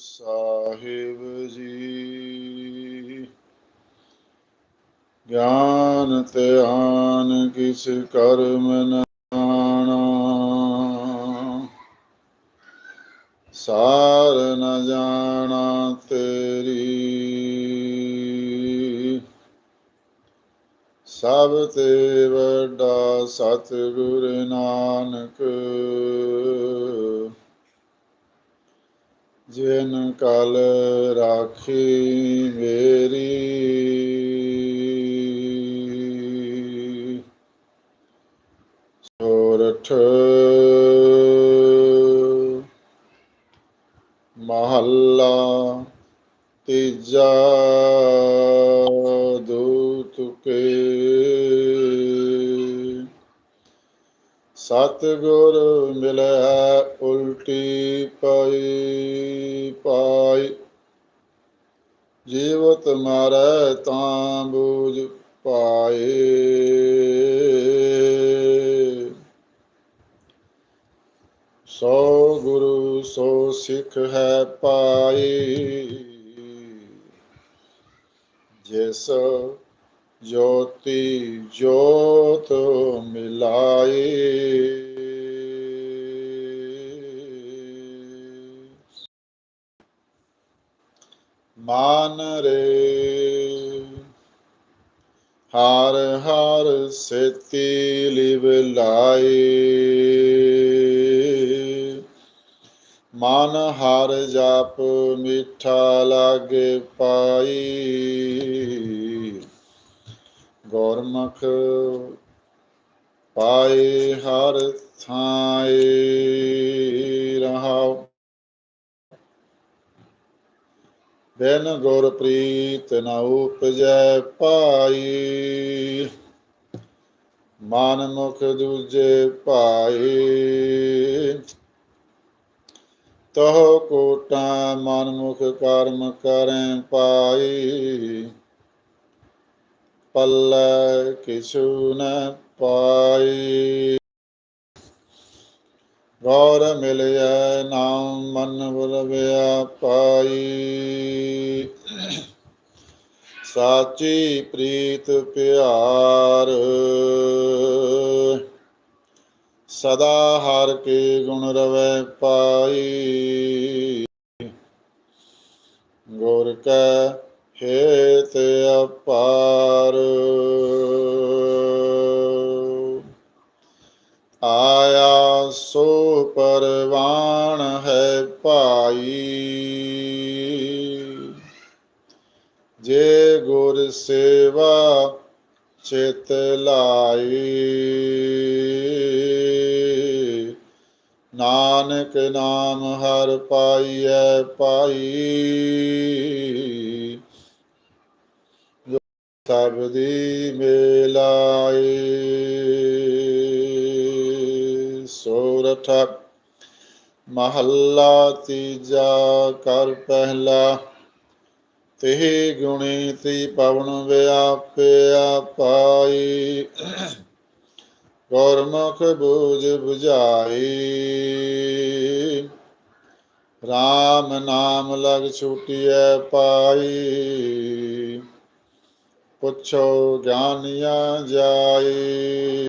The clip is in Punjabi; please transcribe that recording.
ਸਾਹਿਬ ਜੀ। ਗਿਆਨ ਧਿਆਨ ਕਿਸ ਕਰਮ ਨ ਆਣਾ ਸਾਰ ਨ ਜਾਣਾ ਤੇਰੀ। ਸਭ ਤੇ ਵੱਡਾ ਸਤਿਗੁਰ ਨਾਨਕ। ਜਿਨ ਕਲ ਰਾਖੀ ਮੇਰੀ। ਸੋਰਠ ਮਹੱਲਾ ਤੀਜਾ ਦੂਤ ਕੇ। ਸਤਿਗੁਰ ਮਿਲਿਆ ਉਲਟੀ ਪਾਈ ਪਾਈ ਜੀਵਤ ਮਾਰੈ ਤਾਂ ਬੂਝ ਪਾਏ। ਸੋ ਗੁਰੂ ਸੋ ਸਿੱਖ ਹੈ ਪਾਈ ਜਿਸ ਜੋਤੀ ਜੋਤ ਮਿਲਾਏ। ਮਾਨ ਰੇ। ਹਰ ਹਰ ਸੇਤੀ ਲਿਵ ਲਾਏ। ਮਨ ਹਰ ਜਪ ਮਿੱਠਾ ਲਾਗੇ ਪਾਈ। ਗੁਰਮੁਖ ਪਾਏ ਹਰ ਥਾਏ ਰਹਾਉ। ਬਿਨ ਗੁਰ ਪ੍ਰੀਤ ਨ ਉਪਜੈ ਪਾਈ ਮਨ ਮੁਖ ਦੂਜੇ ਪਾਈ ਤਹ ਕੋਟਾ ਮਨ ਮੁਖ ਕਰਮ ਕਰੈ ਪਾਈ। ਪੱਲੇ ਕਿਛੂ ਨ ਪਾਈ। ਗੌਰ ਮਿਲਿਆ ਨਾਮ ਮਨ ਵਰਵਿਆ ਪਾਈ ਸਾਚੀ ਪ੍ਰੀਤ ਪਿਆਰ, ਸਦਾ ਹਰ ਕੇ ਗੁਣ ਰਵੈ ਪਾਈ। ਗੁਰ ਕੈ ਹੇਤ ਅਪਾਰ। ਆਇਆ ਸੋ ਪਰਵਾਨ ਹੈ ਭਾਈ। ਜੇ ਗੁਰ ਸੇਵਾ ਚਿਤ ਲਾਈ, ਨਾਨਕ ਨਾਮ ਹਰ ਪਾਈਐ ਪਾਈ ਸਭ ਦੀ ਮੇਲਾਏ ਸੋਰਠ ਮਹੱਲਾ ਤੀਜਾ ਕਰ ਪਹਿਲਾ। ਤਿਹ ਗੁਣੀ ਤੀ ਪਵਨ ਵਿਆਪਿਆ ਪਾਈ ਗੁਰਮੁਖ ਬੂਝ 부ਝਾਈ RAM ਨਾਮ ਲਗ ਛੂਟਿਐ ਪਾਈ। ਪੁੱਛੋ ਗਿਆਨਿਆ ਜਾਈ।